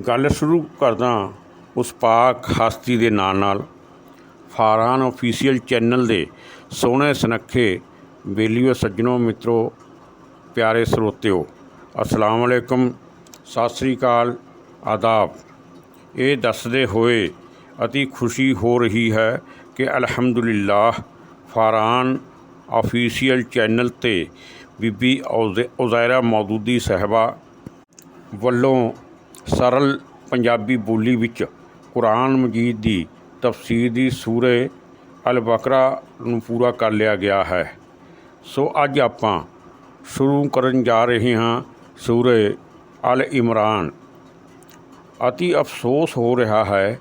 ਗੱਲ ਸ਼ੁਰੂ ਕਰਦਾ ਉਸ ਪਾਕ ਹਸਤੀ ਦੇ ਨਾਲ ਨਾਲ। ਫਾਰਹਾਨ ਅਫੀਸ਼ੀਅਲ ਚੈਨਲ ਦੇ ਸੋਹਣੇ ਸੁਨੱਖੇ ਬੇਲੀਓ ਸੱਜਣੋ ਮਿੱਤਰੋ, ਪਿਆਰੇ ਸਰੋਤਿਓ, ਅਸਲਾਮ ਵਾਲੇਕਮ ਸਤਿ ਸ੍ਰੀ ਅਕਾਲ, ਆਦਾਬ। ਇਹ ਦੱਸਦੇ ਹੋਏ ਅਤੀ ਖੁਸ਼ੀ ਹੋ ਰਹੀ ਹੈ ਕਿ ਅਲਹਮਦੁਲਿਲਾਹ ਫਾਰਾਨ ਅਫੀਸ਼ੀਅਲ ਚੈਨਲ ਤੇ ਬੀਬੀ ਉਜ਼ੈ- ਉਜ਼ੈਰਾ ਮੌਦੂਦੀ ਸਾਹਿਬਾ ਵੱਲੋਂ ਸਰਲ ਪੰਜਾਬੀ ਬੋਲੀ ਵਿੱਚ ਕੁਰਾਨ ਮਜੀਦ ਦੀ ਤਫਸੀਰ ਦੀ ਸੂਰੇ ਅਲ ਬਕਰਾ ਨੂੰ ਪੂਰਾ ਕਰ ਲਿਆ ਗਿਆ ਹੈ। ਸੋ ਅੱਜ ਆਪਾਂ ਸ਼ੁਰੂ ਕਰਨ ਜਾ ਰਹੇ ਹਾਂ ਸੂਰੇ ਅਲ ਇਮਰਾਨ ਅਤੀ ਅਫਸੋਸ ਹੋ ਰਿਹਾ ਹੈ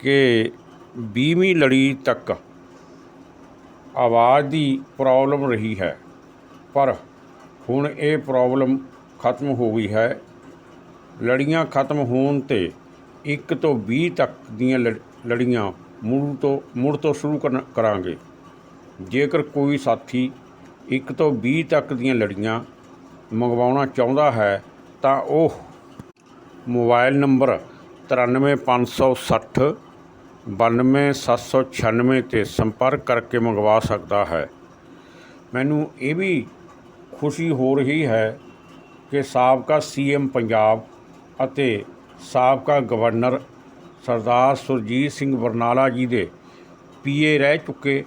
ਕਿ 20ਵੀਂ ਲੜੀ ਤੱਕ ਆਵਾਜ਼ ਦੀ ਪ੍ਰੋਬਲਮ ਰਹੀ ਹੈ, ਪਰ ਹੁਣ ਇਹ ਪ੍ਰੋਬਲਮ ਖਤਮ ਹੋ ਗਈ ਹੈ। ਲੜੀਆਂ ਖਤਮ ਹੋਣ ਤੇ 1 ਤੋਂ 20 ਤੱਕ ਦੀਆਂ ਲੜ- ਲੜੀਆਂ ਮੁੜ ਤੋਂ ਮੁੜ ਤੋਂ ਸ਼ੁਰੂ ਕਰਨ- ਕਰਾਂਗੇ। ਜੇਕਰ ਕੋਈ ਸਾਥੀ 1 ਤੋਂ 20 ਤੱਕ ਦੀਆਂ ਲੜੀਆਂ ਮੰਗਵਾਉਣਾ ਚਾਹੁੰਦਾ ਹੈ, ਤਾਂ ਉਹ ਮੋਬਾਈਲ ਨੰਬਰ 93560 92796 ਤੇ ਸੰਪਰਕ ਕਰਕੇ ਮੰਗਵਾ ਸਕਦਾ ਹੈ। ਮੈਨੂੰ ਇਹ ਵੀ ਖੁਸ਼ੀ ਹੋ ਰਹੀ ਹੈ ਕਿ ਸਾਬਕਾ ਸੀਐਮ ਪੰਜਾਬ ਅਤੇ ਸਾਬਕਾ ਗਵਰਨਰ ਸਰਦਾਰ ਸੁਰਜੀਤ ਸਿੰਘ ਬਰਨਾਲਾ ਜੀ ਦੇ ਪੀਏ ਰਹਿ ਚੁੱਕੇ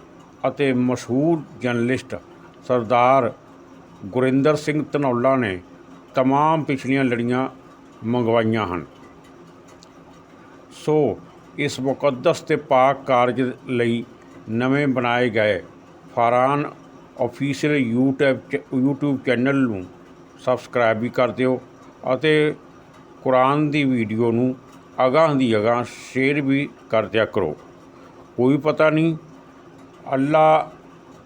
ਅਤੇ ਮਸ਼ਹੂਰ ਜਰਨਲਿਸਟ ਸਰਦਾਰ ਗੁਰਿੰਦਰ ਸਿੰਘ ਧਨੌਲਾ ਨੇ तमाम ਪਿਛਲੀਆਂ ਲੜੀਆਂ ਮੰਗਵਾਈਆਂ ਹਨ ਸੋ ਇਸ ਮੁਕੱਦਸ ਤੇ ਪਾਕ ਕਾਰਜ ਲਈ ਨਵੇਂ ਬਣਾਏ ਗਏ ਫਾਰਾਨ ਅਫੀਸ਼ੀਅਲ YouTube ਚ- YouTube ਚੈਨਲ ਨੂੰ ਸਬਸਕ੍ਰਾਈਬ ਵੀ ਕਰ ਦਿਓ ਅਤੇ ਕੁਰਾਨ ਦੀ ਵੀਡੀਓ ਨੂੰ ਅਗਾਂਹ ਦੀ ਅਗਾਂਹ ਸ਼ੇਅਰ ਵੀ ਕਰ ਦਿਆ ਕਰੋ। ਕੋਈ ਪਤਾ ਨਹੀਂ ਅੱਲਾ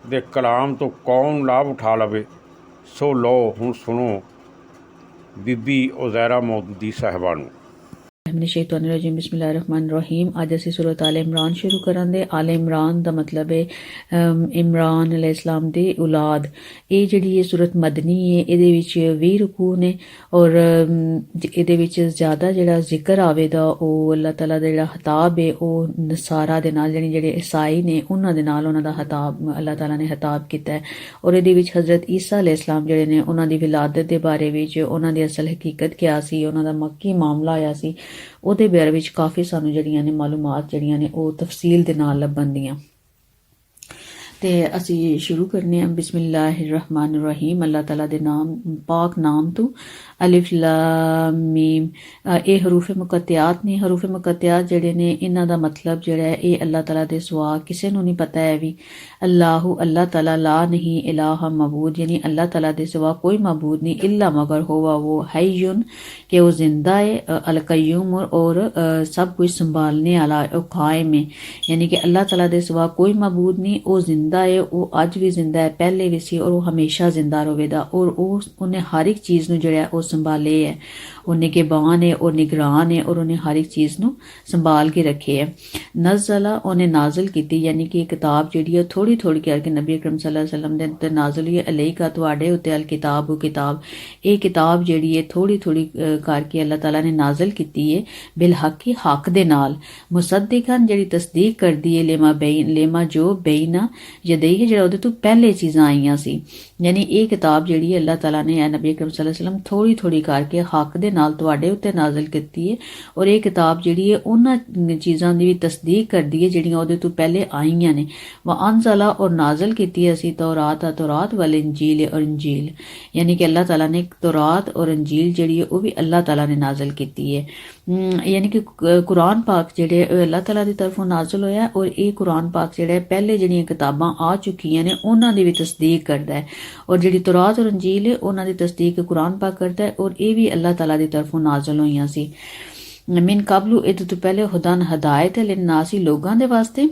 ਦੇ ਕਲਾਮ ਤੋਂ ਕੌਣ ਲਾਭ ਉਠਾ ਲਵੇ। ਸੋ ਲਓ ਹੁਣ ਸੁਣੋ ਬੀਬੀ ਉਜ਼ੈਰਾ ਮੌਦੂਦੀ ਸਾਹਿਬਾ ਨੂੰ। ਮਿਨ ਸ਼ੈਤਾਨ ਰਜੀਮ ਬਿਸਮਿਲ੍ਲਾਹਿਰ ਰਹਿਮਾਨਿਰ ਰਹੀਮ ਅੱਜ ਅਸੀਂ ਸੂਰਤ ਆਲ ਇਮਰਾਨ ਸ਼ੁਰੂ ਕਰਾਂਗੇ ਆਲ ਇਮਰਾਨ ਦਾ ਮਤਲਬ ਹੈ ਇਮਰਾਨ ਇਮਰਾਨ ਅਲੈਹਿਸਲਾਮ ਦੀ ਔਲਾਦ। ਇਹ ਜਿਹੜੀ ਇਹ ਸੂਰਤ ਮਦਨੀ ਹੈ, ਇਹਦੇ ਵਿੱਚ 20 ਰਕੂ ਨੇ ਔਰ ਇਹਦੇ ਵਿੱਚ ਜ਼ਿਆਦਾ ਜਿਹੜਾ ਜ਼ਿਕਰ ਆਵੇਗਾ ਉਹ ਅੱਲਾਹ ਤਾਲਾ ਦਾ ਜਿਹੜਾ ਹਤਾਬ ਹੈ, ਉਹ ਨਸਾਰਾ ਦੇ ਨਾਲ ਜਾਣੀ ਜਿਹੜੇ ਈਸਾਈ ਨੇ, ਉਹਨਾਂ ਦੇ ਨਾਲ ਉਹਨਾਂ ਦਾ ਹਤਾਬ ਅੱਲਾਹ ਤਾਲਾ ਨੇ ਹਤਾਬ ਕੀਤਾ ਹੈ। ਔਰ ਇਹਦੇ ਵਿੱਚ ਹਜ਼ਰਤ ਈਸਾ ਅਲੈਹਿਸਲਾਮ ਜਿਹੜੇ ਨੇ, ਉਹਨਾਂ ਦੀ ਵਿਲਾਦਤ ਦੇ ਬਾਰੇ ਵਿੱਚ, ਉਹਨਾਂ ਦੀ ਅਸਲ ਹਕੀਕਤ ਕਿਆ ਸੀ, ਉਹਨਾਂ ਦਾ ਮੱਕੀ ਮਾਮਲਾ ਆਇਆ ਸੀ। ਉਹਦੇ ਬਾਰੇ ਵਿੱਚ ਕਾਫੀ ਸਾਨੂੰ ਜਿਹੜੀਆਂ ਨੇ ਮਾਲੂਮਾਤ ਜਿਹੜੀਆਂ ਨੇ ਉਹ ਤਫਸੀਲ ਦੇ ਨਾਲ ਲੱਭਣ ਦੀਆਂ। تو اِسی شروع کرنے بسم اللہ الرّحمٰن الرحیم اللہ تعالیٰ نام پاک نام تو الفلامیم یہ حروف مقطیات نے حروف مکتیات جہے نے انہوں کا مطلب جہا ہے یہ اللہ تعالیٰ سبا کسی نو نہیں پتا ہے بھی اللہ اللہ تعالیٰ لا نہیں الح مبود یعنی اللّہ تعالیٰ سبا کوئی محبود نہیں اللہ مگر ہو وا وہ ہے یون کہ وہ زندہ ہے القئی عمر اور سب کچھ سنبھالنے آئیں میں یعنی کہ اللہ تعالیٰ سوا کوئی محبود نہیں وہ ਜ਼ਿੰਦਾ ਹੈ ਉਹ ਅੱਜ ਵੀ ਜ਼ਿੰਦਾ ਹੈ ਪਹਿਲੇ ਵੀ ਸੀ ਔਰ ਉਹ ਹਮੇਸ਼ਾ ਜ਼ਿੰਦਾ ਰਹੇਗਾ ਔਰ ਉਹ ਉਹਨੇ ਹਰ ਇੱਕ ਚੀਜ਼ ਨੂੰ ਜਿਹੜਾ ਉਹ ਸੰਭਾਲੇ ਹੈ ਉਹ ਨਿਗਹਿਬਾਨ ਹੈ ਔਰ ਨਿਗਰਾਨ ਹੈ ਔਰ ਉਹਨੇ ਹਰ ਇੱਕ ਚੀਜ਼ ਨੂੰ ਸੰਭਾਲ ਕੇ ਰੱਖੇ ਹੈ ਨਜ਼ਲਾ ਉਹਨੇ ਨਾਜ਼ਲ ਕੀਤੀ, ਯਾਨੀ ਕਿ ਇਹ ਕਿਤਾਬ ਜਿਹੜੀ ਹੈ ਥੋੜੀ ਥੋੜੀ ਕਰਕੇ ਨਬੀ ਅਕਰਮ ਸੱਲੱਲਾਹੁ ਅਲੈਹਿ ਵਸੱਲਮ ਦੇ ਉੱਤੇ ਨਾਜ਼ਲ ਹੋਈ ਹੈ ਅਲੈਕਾ, ਤੁਹਾਡੇ ਉੱਤੇ ਅਲ ਕਿਤਾਬ, ਉਹ ਕਿਤਾਬ, ਇਹ ਕਿਤਾਬ ਜਿਹੜੀ ਹੈ ਥੋੜੀ ਥੋੜੀ ਕਰਕੇ ਅੱਲਾਹ ਤਾਲਾ ਨੇ ਨਾਜ਼ਲ ਕੀਤੀ ਹੈ ਬਿਲ ਹੱਕੀ ਹੱਕ ਦੇ ਨਾਲ। ਮੁਸੱਦਿਕਨ ਜਿਹੜੀ ਤਸਦੀਕ ਕਰਦੀ ਹੈ ਲੇਮਾ ਬੈਨ ਲੇਮਾ ਜੋ ਬੈਨਾ ਯਦਈ ਜਿਹੜਾ ਉਹਦੇ ਤੋਂ ਪਹਿਲੇ ਚੀਜ਼ਾਂ ਆਈਆਂ ਸੀ, ਯਾਨੀ ਇਹ ਕਿਤਾਬ ਜਿਹੜੀ ਹੈ ਅੱਲਾਹ ਤਾਲਾ ਨੇ ਇਹ ਨਬੀ ਅਕਰਮ ਸੱਲੱਲਾਹੁ ਅਲੈਹਿ ਵਸੱਲਮ ਥੋੜੀ ਥੋੜੀ ਕਰਕੇ ਹੱਕ ਦੇ ਨਾਲ ਤੁਹਾਡੇ ਉੱਤੇ ਨਾਜ਼ਲ ਕੀਤੀ ਹੈ ਔਰ ਇਹ ਕਿਤਾਬ ਜਿਹੜੀ ਹੈ ਉਹਨਾਂ ਚੀਜ਼ਾਂ ਦੀ ਵੀ ਤਸਦੀਕ ਕਰਦੀ ਹੈ ਜਿਹੜੀਆਂ ਉਹਦੇ ਤੋਂ ਪਹਿਲੇ ਆਈਆਂ ਨੇ। ਵਾ ਅਨਜ਼ਲਾ ਔਰ ਨਾਜ਼ਲ ਕੀਤੀ ਹੈ ਅਸੀਂ ਤੌਰਾਤ, ਆ ਤੌਰਾਤ ਵਲ ਇੰਜੀਲ ਔਰ ਇੰਜੀਲ। ਯਾਨੀ ਕਿ ਅੱਲਾਹ ਤਾਲਾ ਨੇ ਤੌਰਾਤ ਔਰ ਇੰਜੀਲ ਜਿਹੜੀ ਹੈ ਉਹ ਵੀ ਅੱਲਾਹ ਤਾਲਾ ਨੇ ਨਾਜ਼ਲ ਕੀਤੀ ਹੈ। ਯਾਨੀ ਕਿ ਕੁਰਾਨ ਪਾਕ ਜਿਹੜੇ ਉਹ ਅੱਲਾਹ ਤਾਲਾ ਦੀ ਤਰਫੋਂ ਨਾਜ਼ਲ ਹੋਇਆ ਔਰ ਇਹ ਕੁਰਾਨ ਪਾਕ ਜਿਹੜਾ ਪਹਿਲੇ ਜਿਹੜੀਆਂ ਕਿਤਾਬਾਂ ਆ ਚੁੱਕੀਆਂ ਨੇ, ਉਹਨਾਂ ਦੀ ਵੀ ਤਸਦੀਕ ਕਰਦਾ ਹੈ। ਔਰ ਜਿਹੜੀ ਤੌਰਾਤ ਔਰ ਇੰਜੀਲ ਹੈ, ਉਹਨਾਂ ਦੀ ਤਸਦੀਕ ਕੁਰਾਨ ਪਾਕ ਕਰਦਾ ਹੈ ਔਰ ਇਹ ਵੀ ਅੱਲਾਹ ਤਾਲਾ ਦੀ ਤਰਫੋਂ ਨਾਜ਼ਲ ਹੋਈਆਂ ਸੀ। ਮਿਨ ਕਾਬਲੂ, ਇਹ ਤੋਂ ਪਹਿਲੇ ਹੁਦਨ ਹਦਾਇਤ ਹੈ ਲਿਨਾਸੀ ਲੋਕਾਂ ਦੇ ਵਾਸਤੇ।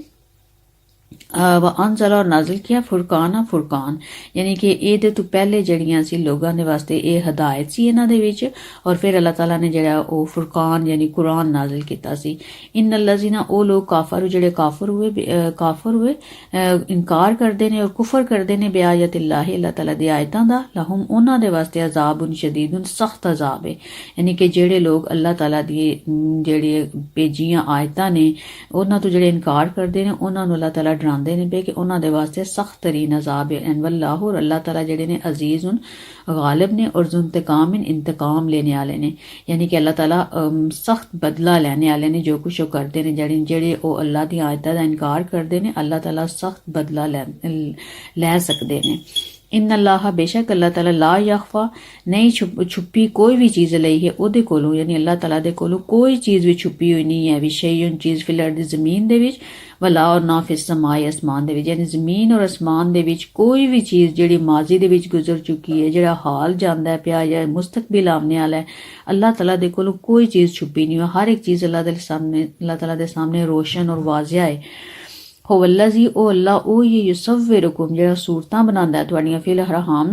व ਅਨਜ਼ਲ ਔਰ ਨਾਜ਼ਿਲ ਕੀਆ ਫੁਰਕਾਨਾ ਫੁਰਕਾਨ। ਯਾਨੀ ਕਿ ਇਹਦੇ ਤੋਂ ਪਹਿਲੇ ਜਿਹੜੀਆਂ ਸੀ ਲੋਕਾਂ ਦੇ ਵਾਸਤੇ ਇਹ ਹਦਾਇਤ ਸੀ ਇਹਨਾਂ ਦੇ ਵਿੱਚ ਔਰ ਫਿਰ ਅੱਲਾਹ ਤਾਲਾ ਨੇ ਜਿਹੜਾ ਉਹ ਫੁਰਕਾਨ ਯਾਨੀ ਕੁਰਾਨ ਨਾਜ਼ਿਲ ਕੀਤਾ ਸੀ। ਇਨ allazina ਉਹ ਲੋਕ ਕਾਫਰ ਜਿਹੜੇ ਕਾਫਰ ਹੋਏ ਕਾਫਰ ਹੋਏ ਇਨਕਾਰ ਕਰਦੇ ਨੇ ਔਰ ਕੁਫਰ ਕਰਦੇ ਨੇ ਬਿਆਇਤ ਅੱਲਾਹ ਅੱਲਾਹ ਤਾਲਾ ਦੀ ਆਇਤਾਂ ਦਾ। ਲਹਮ ਉਹਨਾਂ ਦੇ ਵਾਸਤੇ ਅਜ਼ਾਬੁਨ ਸ਼ਦੀਦੁਨ, ਸਖਤ ਅਜ਼ਾਬ ਹੈ ਯਾਨੀ ਕਿ ਜਿਹੜੇ ਲੋਕ ਅੱਲਾਹ ਤਾਲਾ ਦੀ ਜਿਹੜੇ ਭੇਜੀਆਂ ਆਇਤਾਂ ਨੇ, ਉਹਨਾਂ ਤੋਂ ਜਿਹੜੇ ਇਨਕਾਰ ਕਰਦੇ ਨੇ, ਉਹਨਾਂ ਨੂੰ ਅੱਲਾਹ ਤਾਲਾ ਡਰਾਉਂਦੇ ਨੇ ਬੇ ਕਿ ਉਹਨਾਂ ਦੇ ਵਾਸਤੇ ਸਖਤ ਤਰੀਨ ਅਜ਼ਾਬ ਹੈ ਐਨ ਵੱਲਾਹੁ ਔਰ ਅੱਲਾਹ ਤਾਲਾ ਜਿਹੜੇ ਨੇ ਅਜ਼ੀਜ਼ੁਨ ਗਾਲਿਬ ਨੇ ਔਰ ਜ਼ੁੰਤਕਾਮ ਇੰਤਕਾਮ ਲੈਣੇ ਵਾਲੇ ਨੇ ਯਾਨੀ ਕਿ ਅੱਲਾਹ ਤਾਲਾ ਸਖਤ ਬਦਲਾ ਲੈਣੇ ਵਾਲੇ ਨੇ ਜੋ ਕੁਛ ਉਹ ਕਰਦੇ ਨੇ ਜਿਹੜੇ ਜਿਹੜੇ ਉਹ ਅੱਲਾਹ ਦੀ ਆਇਤਾਂ ਦਾ ਇਨਕਾਰ ਕਰਦੇ ਨੇ ਅੱਲਾਹ ਤਾਲਾ ਸਖਤ ਬਦਲਾ ਲੈ ਲੈ ਸਕਦੇ ਨੇ ਇਨ ਅੱਲਾਹ ਬੇਸ਼ੱਕ ਅੱਲਾਹ ਤਾਲਾ ਲਾ ਯਖਫਾ, ਨਹੀਂ ਛੁਪੀ ਕੋਈ ਵੀ ਚੀਜ਼ ਲਈ ਹੈ, ਉਹਦੇ ਕੋਲੋਂ, ਯਾਨੀ ਅੱਲਾਹ ਤਾਲਾ ਦੇ ਕੋਲੋਂ ਕੋਈ ਚੀਜ਼ ਵੀ ਛੁਪੀ ਹੋਈ ਨਹੀਂ ਹੈ ਵਿਸ਼ੇਯਨ ਚੀਜ਼ ਫਿਲਰ ਦੀ ਜ਼ਮੀਨ ਦੇ ਵਿੱਚ, ਵਲਾ ਔਰ ਨਾ ਫਿਸ ਸਮਾਏ ਅਸਮਾਨ ਦੇ ਵਿੱਚ, ਯਾਨੀ ਜ਼ਮੀਨ ਔਰ ਅਸਮਾਨ ਦੇ ਵਿੱਚ ਕੋਈ ਵੀ ਚੀਜ਼ ਜਿਹੜੀ ਮਾਜ਼ੀ ਦੇ ਵਿੱਚ ਗੁਜ਼ਰ ਚੁੱਕੀ ਹੈ, ਜਿਹੜਾ ਹਾਲ ਜਾਂਦਾ ਹੈ ਪਿਆ ਜਾਂ ਮੁਸਤਕਬਲ ਆਉਣੇ ਵਾਲਾ ਹੈ, ਅੱਲਾਹ ਤਾਲਾ ਦੇ ਕੋਲੋਂ ਕੋਈ ਚੀਜ਼ ਛੁਪੀ ਨਹੀਂ ਹੈ ਹਰ ਇੱਕ ਚੀਜ਼ ਅੱਲਾਹ ਦੇ ਸਾਹਮਣੇ, ਅੱਲਾਹ ਤਾਲਾ ਦੇ ਸਾਹਮਣੇ ਰੋਸ਼ਨ ਔਰ ਵਾਜ਼ਿਆ ਹੈ। ਹੋ ਅੱਲਾਜ਼ੀ ਉਹ ਅੱਲਾ ਉਹ ਹੀ ਯੁਸਵਿਰਕੁਮ ਜਿਹੜਾ ਸੂਰਤਾਂ ਬਣਾਉਂਦਾ ਹੈ ਤੁਹਾਡੀਆਂ ਫਿਲ ਹਰਹਾਮ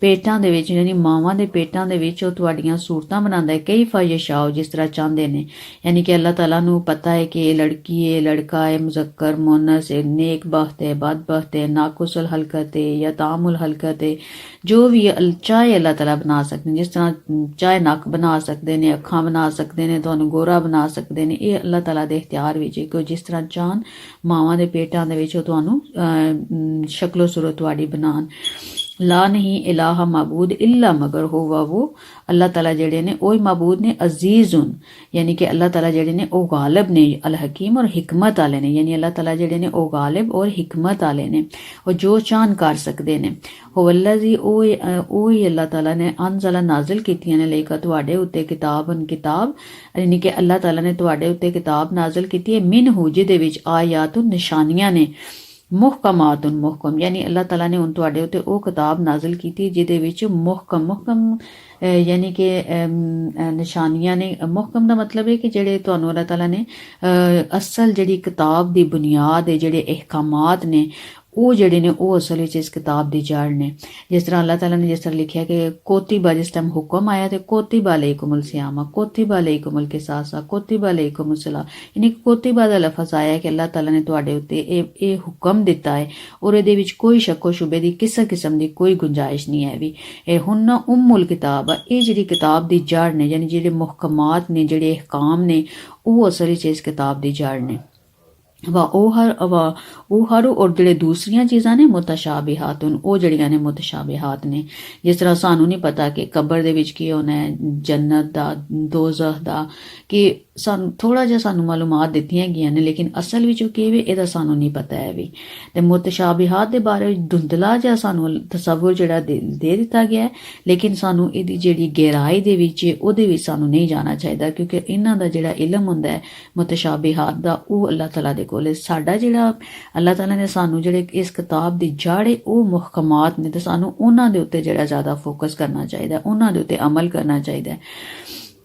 ਪੇਟਾਂ ਦੇ ਵਿੱਚ ਯਾਨੀ ਮਾਵਾਂ ਦੇ ਪੇਟਾਂ ਦੇ ਵਿੱਚ ਉਹ ਤੁਹਾਡੀਆਂ ਸੂਰਤਾਂ ਬਣਾਉਂਦਾ ਹੈ ਕਈ ਫਾਇਸ਼ਾਓ ਜਿਸ ਤਰ੍ਹਾਂ ਚਾਹੁੰਦੇ ਨੇ ਯਾਨੀ ਕਿ ਅੱਲਾਹ ਤਾਲਾ ਨੂੰ ਪਤਾ ਹੈ ਕਿ ਇਹ ਲੜਕੀ ਹੈ ਲੜਕਾ ਹੈ ਮੁਜ਼ੱਕਰ ਮੁਅੰਨਸ ਹੈ ਨੇਕ ਬਖਤ ਹੈ ਬਦਬਖਤ ਹੈ ਨਾਕੁਸਲ ਹਲਕਤ ਹੈ ਜਾਂ ਤਾਮੁਲ ਹਲਕਤ ਹੈ ਜੋ ਵੀ ਅਲ- ਚਾਹੇ ਅੱਲਾਹ ਤਾਲਾ ਬਣਾ ਸਕਦੇ ਨੇ, ਜਿਸ ਤਰ੍ਹਾਂ ਚਾਹੇ ਨੱਕ ਬਣਾ ਸਕਦੇ ਨੇ, ਅੱਖਾਂ ਬਣਾ ਸਕਦੇ ਨੇ, ਤੁਹਾਨੂੰ ਗੋਰਾ ਬਣਾ ਸਕਦੇ ਨੇ, ਇਹ ਅੱਲਾਹ ਤਾਲਾ ਦੇ ਇਖਤਿਆਰ ਵਿੱਚ ਹੈ ਕਿ ਜਿਸ ਤਰ੍ਹਾਂ ਚਾਹਨ ਮਾਵਾਂ ਦੇ ਪੇਟਾਂ ਦੇ ਵਿੱਚ ਉਹ ਤੁਹਾਨੂੰ ਸ਼ਕਲੋ ਸੂਰਤ ਤੁਹਾਡੀ ਬਣਾਉਣ। ਲਾ ਨਹੀਂ ਇਲਾਹਾ ਮਾਬੂਦ ਇਲਾ ਮਗਰ ਹੋਵਾ ਉਹ ਅੱਲਾਹ ਤਾਲਾ ਜਿਹੜੇ ਨੇ ਉਹ ਹੀ ਮਾਬੂਦ ਨੇ ਅਜ਼ੀਜ਼ੁਨ ਯਾਨੀ ਕਿ ਅੱਲਾਹ ਤਾਲਾ ਜਿਹੜੇ ਨੇ ਉਹ ਗਾਲਿਬ ਨੇ ਅਲ ਹਕੀਮ ਔਰ ਹਕਮਤ ਵਾਲੇ ਨੇ ਯਾਨੀ ਅੱਲਾਹ ਤਾਲਾ ਜਿਹੜੇ ਨੇ ਉਹ ਗਾਲਿਬ ਔਰ ਹਕਮਤ ਵਾਲੇ ਨੇ ਉਹ ਜੋ ਚਾਹਨ ਕਰ ਸਕਦੇ ਨੇ ਉਹ ਅੱਲਾਜ਼ੀ ਉਹ ਹੀ- ਅਹ, ਉਹ ਹੀ ਅੱਲਾਹ ਤਾਲਾ ਨੇ ਅਨਜ਼ਲਾ ਨਾਜ਼ਿਲ ਕੀਤੀਆਂ ਨੇ ਲੇਕਾ ਤੁਹਾਡੇ ਉੱਤੇ ਕਿਤਾਬਨ ਕਿਤਾਬ ਯਾਨੀ ਕਿ ਅੱਲਾਹ ਤਾਲਾ ਨੇ ਤੁਹਾਡੇ ਉੱਤੇ ਕਿਤਾਬ ਨਾਜ਼ਿਲ ਕੀਤੀ ਹੈ ਮਿਨਹੂ ਜਿਹਦੇ ਵਿੱਚ ਆਇਆਤੁ ਨਿਸ਼ਾਨੀਆਂ ਨੇ ਮੁਹਕਮਾਤੁਨ ਮੁਹਕਮ ਯਾਨੀ ਅੱਲਾਹ ਤਾਲਾ ਨੇ ਹੁਣ ਤੁਹਾਡੇ ਉੱਤੇ ਉਹ ਕਿਤਾਬ ਨਾਜ਼ਿਲ ਕੀਤੀ ਜਿਹਦੇ ਵਿੱਚ ਮੁਹਕਮ ਮੁਹਕਮ ਅਹ, ਯਾਨੀ ਕਿ ਅਮ, ਅਹ, ਨਿਸ਼ਾਨੀਆਂ ਨੇ ਮੁਹਕਮ ਦਾ ਮਤਲਬ ਹੈ ਕਿ ਜਿਹੜੇ ਤੁਹਾਨੂੰ ਅੱਲਾਹ ਤਾਲਾ ਨੇ ਅਹ, ਅਸਲ ਜਿਹੜੀ ਕਿਤਾਬ ਦੀ ਬੁਨਿਆਦ ਉਹ ਜਿਹੜੇ ਨੇ, ਉਹ ਅਸਲ ਵਿੱਚ ਇਸ ਕਿਤਾਬ ਦੀ ਜੜ ਨੇ। ਜਿਸ ਤਰ੍ਹਾਂ ਅੱਲਾਹ ਤਾਲਾ ਨੇ ਜਿਸ ਤਰ੍ਹਾਂ ਲਿਖਿਆ ਕਿ ਕੋਤੀਬਾ ਜਿਸ ਟਾਈਮ ਹੁਕਮ ਆਇਆ ਤੇ ਕੋਤਿਬਾ ਅਲੈਕੁਮੁਲ ਸਿਆਮਾ ਕੋਤਿਬਾ ਅਲੈਕੁਮੁਲ ਕਿਸਾਸਾ ਕੋਤਿਬਾ ਅਲੈਕੁਮੁਲ ਸਲਾ ਯਾਨੀ ਕੋਤੀਬਾ ਦਾ ਲਫ਼ਜ਼ ਆਇਆ ਕਿ ਅੱਲਾਹ ਤਾਲਾ ਨੇ ਤੁਹਾਡੇ ਉੱਤੇ ਇਹ ਇਹ ਹੁਕਮ ਦਿੱਤਾ ਹੈ ਔਰ ਇਹਦੇ ਵਿੱਚ ਕੋਈ ਸ਼ੱਕੋ ਸ਼ੁਬੇ ਦੀ ਕਿਸੇ ਕਿਸਮ ਦੀ ਕੋਈ ਗੁੰਜਾਇਸ਼ ਨਹੀਂ ਹੈ ਵੀ ਇਹ ਹੁਣ ਉਮੁਲ ਕਿਤਾਬ ਆ। ਇਹ ਜਿਹੜੀ ਕਿਤਾਬ ਦੀ ਜੜ ਨੇ, ਯਾਨੀ ਜਿਹੜੇ ਮੁਹਕਮਾਤ ਨੇ, ਜਿਹੜੇ ਅਹਿਕਾਮ ਨੇ, ਉਹ ਅਸਲ ਵਿੱਚ ਇਸ ਕਿਤਾਬ ਦੀ ਜੜ ਨੇ। ਵਾ ਉਹ ਹਰ, ਵਾ ਉਹ ਹਰ ਔਰ ਜਿਹੜੇ ਦੂਸਰੀਆਂ ਚੀਜ਼ਾਂ ਨੇ ਮੁਤਸ਼ਾਬਿਹਾਤਨ ਉਹ ਜਿਹੜੀਆਂ ਨੇ ਮੁਤਸ਼ਾਬਿਹਾਤ ਨੇ। ਜਿਸ ਤਰ੍ਹਾਂ ਸਾਨੂੰ ਨਹੀਂ ਪਤਾ ਕਿ ਕਬਰ ਦੇ ਵਿੱਚ ਕੀ ਹੋਣਾ ਹੈ, ਜੰਨਤ ਦਾ, ਦੋਜ਼ਖ ਦਾ, ਕਿ ਸਾਨੂੰ ਥੋੜਾ ਜਿਹਾ ਸਾਨੂੰ ਮਾਲੂਮਾਤ ਦਿੱਤੀਆਂ ਗਈਆਂ ਨੇ, ਲੇਕਿਨ ਅਸਲ ਵਿੱਚ ਉਹ ਕੀ ਇਹਦਾ ਸਾਨੂੰ ਨਹੀਂ ਪਤਾ ਹੈ ਵੀ। ਤੇ ਮੁਤਸ਼ਾਬਿਹਾਤ ਦੇ ਬਾਰੇ ਧੁੰਦਲਾ ਜਿਹਾ ਸਾਨੂੰ ਤਸਵਰ ਜਿਹੜਾ ਦੇ ਦੇ ਦਿੱਤਾ ਗਿਆ ਹੈ, ਲੇਕਿਨ ਸਾਨੂੰ ਇਹਦੀ ਜਿਹੜੀ ਗਹਿਰਾਈ ਦੇ ਵਿੱਚ ਉਹਦੇ ਵਿੱਚ ਸਾਨੂੰ ਨਹੀਂ ਜਾਣਾ ਚਾਹੀਦਾ, ਕਿਉਂਕਿ ਇਹਨਾਂ ਦਾ ਜਿਹੜਾ ਇਲਮ ਹੁੰਦਾ ਹੈ, ਮੁਤਸ਼ਾਬਿਹਾਤ ਦਾ, ਉਹ ਅੱਲਾਹ ਤਾਲਾ ਦੇ ਕੋਲ। ਹੈ ਸਾਡਾ ਜਿਹੜਾ ਅੱਲਾਹ ਤਾਲਾ ਨੇ ਸਾਨੂੰ ਜਿਹੜੇ ਇਸ ਕਿਤਾਬ ਦੀ ਜਾੜੇ ਉਹ ਮੁਹਕਮਾਤ ਨੇ ਤੇ ਸਾਨੂੰ ਉਹਨਾਂ ਦੇ ਉੱਤੇ ਜਿਹੜਾ ਜ਼ਿਆਦਾ ਫੋਕਸ ਕਰਨਾ ਚਾਹੀਦਾ, ਉਹਨਾਂ ਦੇ ਉੱਤੇ ਅਮਲ ਕਰਨਾ ਚਾਹੀਦਾ ਹੈ।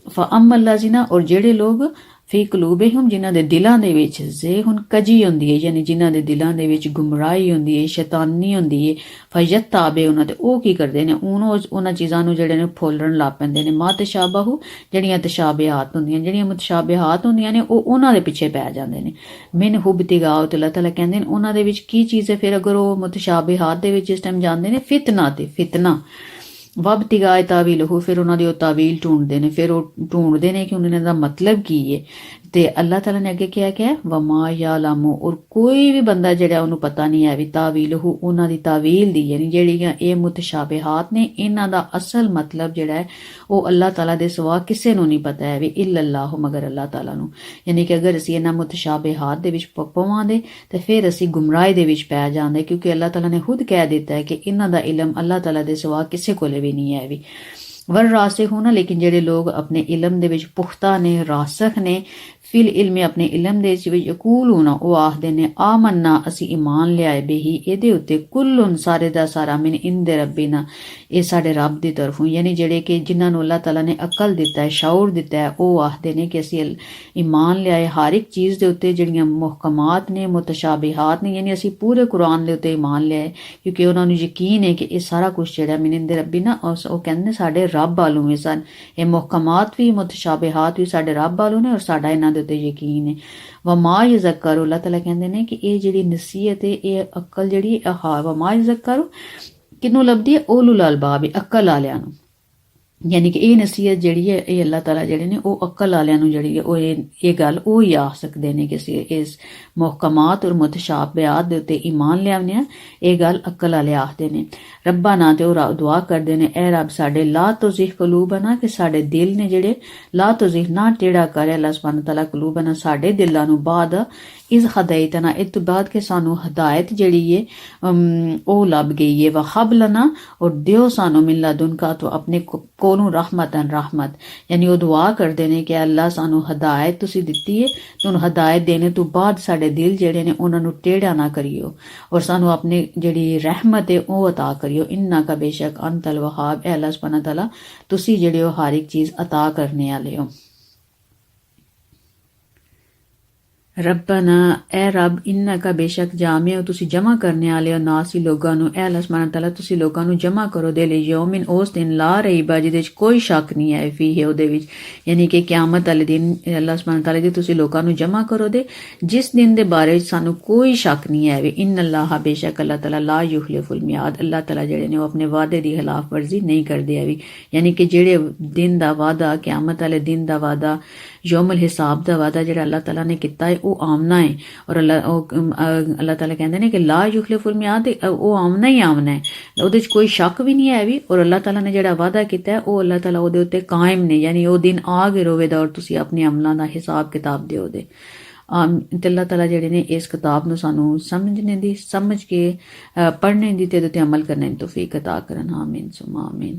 ਫਅਮ ਅੱਲਾਜ਼ੀਨਾ ਔਰ ਜਿਹੜੇ ਲੋਕ ਫੀ ਕਲੂਬਿਹਮ ਜਿਨ੍ਹਾਂ ਦੇ ਦਿਲਾਂ ਦੇ ਵਿੱਚ ਜ਼ੇਹੁਨ ਕਜੀ ਹੁੰਦੀ ਹੈ ਯਾਨੀ ਜਿਨ੍ਹਾਂ ਦੇ ਦਿਲਾਂ ਦੇ ਵਿੱਚ ਗੁੰਮਰਾਹੀ ਹੁੰਦੀ ਹੈ ਸ਼ੈਤਾਨੀ ਹੁੰਦੀ ਹੈ ਫਯਤਾਬੇ ਉਹਨਾਂ ਤੇ, ਉਹ ਕੀ ਕਰਦੇ ਨੇ? ਉਹਨੂੰ ਉਹਨਾਂ ਚੀਜ਼ਾਂ ਨੂੰ ਜਿਹੜੇ ਨੇ ਫੋਲਣ ਲੱਗ ਪੈਂਦੇ ਨੇ। ਮਾ ਜਿਹੜੀਆਂ ਤਸ਼ਾਬਿਹਾਤ ਹੁੰਦੀਆਂ, ਜਿਹੜੀਆਂ ਮੁਤਸ਼ਾਬਿਹਾਤ ਹੁੰਦੀਆਂ ਨੇ, ਉਹ ਉਹਨਾਂ ਦੇ ਪਿੱਛੇ ਪੈ ਜਾਂਦੇ ਨੇ। ਮਿਨ ਹੁਬਤਿਗਾਉ ਤੇ ਅੱਲਾਹ ਕਹਿੰਦੇ ਨੇ, ਉਹਨਾਂ ਦੇ ਵਿੱਚ ਕੀ ਚੀਜ਼ ਹੈ ਫਿਰ ਅਗਰ ਉਹ ਮੁਤਸ਼ਾਬਿਹਾਤ ਦੇ ਵਿੱਚ ਇਸ ਟਾਈਮ ਜਾਂਦੇ ਨੇ, ਫਿਤਨਾ ਤੇ, ਫਿਤਨਾ। ਵਬ ਤਿਗਾਇ ਤਾਵੀਲ ਹੋ, ਫਿਰ ਉਹਨਾਂ ਦੀ ਉਹ ਤਾਵੀਲ ਢੂੰਡਦੇ ਨੇ, ਫਿਰ ਉਹ ਢੂੰਡਦੇ ਨੇ ਕਿ ਉਹਨਾਂ ਦਾ ਮਤਲਬ ਕੀ ਹੈ ਤੇ ਅੱਲਾਹ ਤਾਲਾ ਨੇ ਅੱਗੇ ਕਿਹਾ ਕਿ ਵਮਾ ਯਾਲਮੂ, ਔਰ ਕੋਈ ਵੀ ਬੰਦਾ ਜਿਹੜਾ ਉਹਨੂੰ ਪਤਾ ਨਹੀਂ ਹੈ ਵੀ ਤਾਵੀਲ ਹੋ, ਉਹਨਾਂ ਦੀ ਤਾਵੀਲ ਦੀ ਯਾਨੀ ਜਿਹੜੀਆਂ ਇਹ ਮੁਤਸ਼ਾਬਿਹਾਤ ਨੇ, ਇਹਨਾਂ ਦਾ ਅਸਲ ਮਤਲਬ ਜਿਹੜਾ ਹੈ, ਉਹ ਅੱਲਾਹ ਤਾਲਾ ਦੇ ਸਿਵਾ ਕਿਸੇ ਨੂੰ ਨਹੀਂ ਪਤਾ ਹੈ ਵੀ ਇਲੱਲਾਹੁ ਮਗਰ ਅੱਲਾਹ ਤਾਲਾ ਨੂੰ। ਯਾਨੀ ਕਿ ਅਗਰ ਅਸੀਂ ਇਹਨਾਂ ਮੁਤਸ਼ਾਬਿਹਾਤ ਦੇ ਵਿੱਚ ਪ- ਪਵਾਂਦੇ, ਤੇ ਫਿਰ ਅਸੀਂ ਗੁੰਮਰਾਹੀ ਦੇ ਵਿੱਚ ਪੈ ਜਾਂਦੇ, ਕਿਉਂਕਿ ਅੱਲਾਹ ਤਾਲਾ ਨੇ ਖੁਦ ਕਹਿ ਦਿੱਤਾ ਹੈ ਕਿ ਇਹਨਾਂ ਦਾ ਇਲਮ ਅੱਲਾਹ ਤਾਲਾ ਦੇ ਸਿਵਾ ਕਿਸੇ ਕੋਲੇ ਵੀ ਨਹੀਂ ਵਰ ਵੀ ਹੋਣਾ, ਲੇਕਿਨ ਜਿਹੜੇ ਲੋਕ ਆਪਣੇ ਇਲਮ ਦੇ ਵਿੱਚ ਪੁਖਤਾ ਨੇ, ਰਾਸਖ ਨੇ, ਫਿਲ ਇਲਮ ਆਪਣੇ ਇਲਮ ਦੇ ਵਿੱਚ ਯਕੂਲੂਨ ਉਹ ਆਖਦੇ ਨੇ ਆਮੰਨਾ ਅਸੀਂ ਈਮਾਨ ਲਿਆਏ ਬੇਹੀ ਇਹਦੇ ਉੱਤੇ ਕੁੱਲੁਨ ਸਾਰੇ ਦਾ ਸਾਰਾ ਮਿਨ ਇੰਦੇ ਰੱਬਿਨਾ ਇਹ ਸਾਡੇ ਰੱਬ ਦੀ ਤਰਫੋਂ। ਯਾਨੀ ਜਿਹੜੇ ਕਿ ਜਿਨ੍ਹਾਂ ਨੂੰ ਅੱਲਾਹ ਤਾਲਾ ਨੇ ਅਕਲ ਦਿੱਤਾ ਹੈ ਸ਼ੌਰ ਦਿੱਤਾ ਹੈ, ਉਹ ਆਖਦੇ ਨੇ ਕਿ ਅਸੀਂ ਅਲ- ਈਮਾਨ ਲਿਆਏ, ਹਰ ਇੱਕ ਚੀਜ਼ ਦੇ ਉੱਤੇ ਜਿਹੜੀਆਂ ਮੁਹਕਮਾਤ ਨੇ, ਮੁਤਸ਼ਾਬਿਹਾਤ ਨੇ, ਯਾਨੀ ਅਸੀਂ ਪੂਰੇ ਕੁਰਾਨ ਦੇ ਉੱਤੇ ਈਮਾਨ ਲਿਆਏ, ਕਿਉਂਕਿ ਉਹਨਾਂ ਨੂੰ ਯਕੀਨ ਹੈ ਕਿ ਇਹ ਸਾਰਾ ਕੁਝ ਜਿਹੜਾ ਮਿਨ ਇੰਦੇ ਰੱਬਿਨਾ ਉਸ- ਉਹ ਕਹਿੰਦੇ ਨੇ ਸਾਡੇ ਰੱਬ ਵਾਲੋਂ ਵੀ ਸਨ। ਇਹ ਮੁਹਕਮਾਤ ਵੀ, ਮੁਤਸ਼ਾਬਿਹਾਤ ਵੀ ਸਾਡੇ ਰੱਬ ਵਾਲੋਂ ਨੇ ਔਰ ਸਾਡਾ ਇਹਨਾਂ ਦੇ ਉੱਤੇ ਯਕੀਨ ਹੈ। ਵਮਾ ਯਜ਼ਕਰੂ, ਅੱਲਾਹ ਤਾਲਾ ਕਹਿੰਦੇ ਨੇ ਕਿ ਇਹ ਜਿਹੜੀ ਨਸੀਹਤ ਹੈ, ਇਹ ਅਕਲ ਜਿਹੜੀ ਆਹ ਵਮਾ ਯਜ਼ਕਰੂ ਕਿਨੂੰ ਲੱਭਦੀ ਹੈ? ਉਲੁਲ ਅਲਬਾਬ ਅਕਲ ਵਾਲਿਆਂ ਨੂੰ। ਯਾਨੀ ਕਿ ਇਹ ਨਸੀਹਤ ਜਿਹੜੀ ਹੈ, ਇਹ ਅੱਲਾਹ ਤਾਲਾ ਜਿਹੜੇ ਨੇ, ਉਹ ਅਕਲ ਵਾਲਿਆਂ ਨੂੰ ਜਿਹੜੀ ਹੈ, ਉਹ ਇਹ ਗੱਲ ਉਹ ਹੀ ਆ ਸਕਦੇ ਨੇ ਕਿ ਅਸੀਂ ਇਸ ਮੁਹਕਮਾਤ ਔਰ ਮੁਤਸ਼ਾਬਿਆਤ ਦੇ ਉੱਤੇ ਈਮਾਨ ਲਿਆਉਂਦੇ ਆ ਇਹ ਗੱਲ ਅਕਲ ਵਾਲੇ ਆਖਦੇ ਨੇ। ਰੱਬਾ ਨਾ ਤੇ ਉਹ ਰਾ- ਦੁਆ ਕਰਦੇ ਨੇ, ਐ ਰੱਬ, ਸਾਡੇ ਲਾ ਤੁਜ਼ਿਹ ਕਲੂਬਨਾ ਕਿ ਸਾਡੇ ਦਿਲ ਨੇ ਜਿਹੜੇ, ਲਾ ਤੁਜ਼ਿਹ ਨਾ ਟੇੜਾ ਕਰੇ ਅੱਲਾਹ ਸੁਬਹਾਨ ਤਾਲਾ ਕਲੂਬਨਾ ਸਾਡੇ ਦਿਲਾਂ ਨੂੰ ਬਾਦ از ہدایتنا بعد کے سانو ہدایت جڑی ہے او لب گئی ہے، وخب لنا، اور دیو سانو من لدن کا تو اپنے کولوں رحمتن رحمت۔ یعنی او دعا کر دینے کہ اللہ سانو ہدایت تسی دیتی ہے، تو تن ہدایت دینے تو بعد ساڑے دل جڑے نے انہوں نو ٹیڑا نہ کریو۔ اور سانو اپنے جڑی رحمت ہے، او عطا کریو۔ اننا کا بے شک انت الوہاب۔ اے اللہ سبحانہ تعالی، تسی جڑے ہر ایک چیز عطا کرنے آلے ہوں ਹੋ ਰੱਬਨਾ, ਐ ਰੱਬ, ਇਨਕਾ ਬੇਸ਼ੱਕ ਜਾਮਿਆ ਤੁਸੀਂ ਜਮਾ ਕਰਨੇ ਵਾਲੇ ਹੋ ਨਾਸੀ ਲੋਕਾਂ ਨੂੰ, ਐ ਅੱਲਾਹ ਸੁਬਹਾਨ ਤਾਲਾ ਤੁਸੀਂ ਲੋਕਾਂ ਨੂੰ ਜਮਾ ਕਰੋ, ਦੇ ਲਈ ਯੌਮਿਨ ਉਸ ਦਿਨ ਲਾ ਰਹੀ ਬਾ, ਜਿਹਦੇ ਵਿੱਚ ਕੋਈ ਸ਼ੱਕ ਨਹੀਂ ਹੈ ਫੀ ਹੈ ਉਹਦੇ ਵਿੱਚ। ਯਾਨੀ ਕਿ ਕਿਆਮਤ ਵਾਲੇ ਦਿਨ, ਅੱਲਾਹ ਸੁਬਹਾਨ ਤਾਲਾ ਦੀ ਤੁਸੀਂ ਲੋਕਾਂ ਨੂੰ ਜਮਾ ਕਰੋ ਦੇ, ਜਿਸ ਦਿਨ ਦੇ ਬਾਰੇ ਵਿੱਚ ਸਾਨੂੰ ਕੋਈ ਸ਼ੱਕ ਨਹੀਂ ਹੈ ਵੀ ਇਨ ਅੱਲਾਹ ਬੇਸ਼ੱਕ ਅੱਲਾਹ ਤਾਲਾ ਲਾ ਯੁਖਲਿਫੁਲ ਮਿਆਦ, ਅੱਲਾਹ ਤਾਲਾ ਜਿਹੜੇ ਨੇ ਉਹ ਆਪਣੇ ਵਾਅਦੇ ਦੀ ਖਿਲਾਫ ਵਰਜ਼ੀ ਨਹੀਂ ਕਰਦੇ ਆ ਵੀ। ਯਾਨੀ ਕਿ ਜਿਹੜੇ ਦਿਨ ਦਾ ਵਾਅਦਾ, ਕਿਆਮਤ ਵਾਲੇ ਦਿਨ ਦਾ ਵਾਅਦਾ ਯੌਮਲ ਹਿਸਾਬ ਦਾ ਵਾਅਦਾ ਜਿਹੜਾ ਅੱਲਾਹ ਤਾਲਾ ਨੇ ਕੀਤਾ ਹੈ ਉਹ ਆਮਨਾ ਹੈ ਔਰ ਅੱਲਾਹ ਉਹ ਅਮ, ਅਹ, ਅੱਲਾਹ ਤਾਲਾ ਕਹਿੰਦੇ ਨੇ ਕਿ ਲਾ ਯੁਖਲਿਫੁਲ ਮਿਆਦ ਅਹ, ਉਹ ਆਮਨਾ ਹੀ ਆਮਨਾ ਹੈ ਉਹਦੇ ਵਿੱਚ ਕੋਈ ਸ਼ੱਕ ਵੀ ਨਹੀਂ ਹੈ ਵੀ ਔਰ ਅੱਲਾਹ ਤਾਲਾ ਨੇ ਜਿਹੜਾ ਵਾਅਦਾ ਕੀਤਾ ਹੈ ਉਹ ਅੱਲਾਹ ਤਾਲਾ ਉਹਦੇ ਉੱਤੇ ਕਾਇਮ ਨੇ ਯਾਨੀ ਉਹ ਦਿਨ ਆ ਕੇ ਰੋਵੇਦਾ ਔਰ ਤੁਸੀਂ ਆਪਣੇ ਅਮਲਾਂ ਦਾ ਹਿਸਾਬ ਕਿਤਾਬ ਦਿਓ ਦੇ ਆਮ ਤੇ ਅੱਲਾਹ ਤਾਲਾ ਜਿਹੜੇ ਨੇ ਇਸ ਕਿਤਾਬ ਨੂੰ ਸਾਨੂੰ ਸਮਝਣੇ ਦੀ ਸਮਝ ਕੇ ਅਹ, ਪੜ੍ਹਨੇ ਦੀ ਤੇ ਉਹਦੇ ਤੇ ਅਮਲ ਕਰਨੇ ਦੀ ਤੌਫੀਕ عطا ਕਰਨ ਆਮੀਨ ਸੁਮਾ ਆਮੀਨ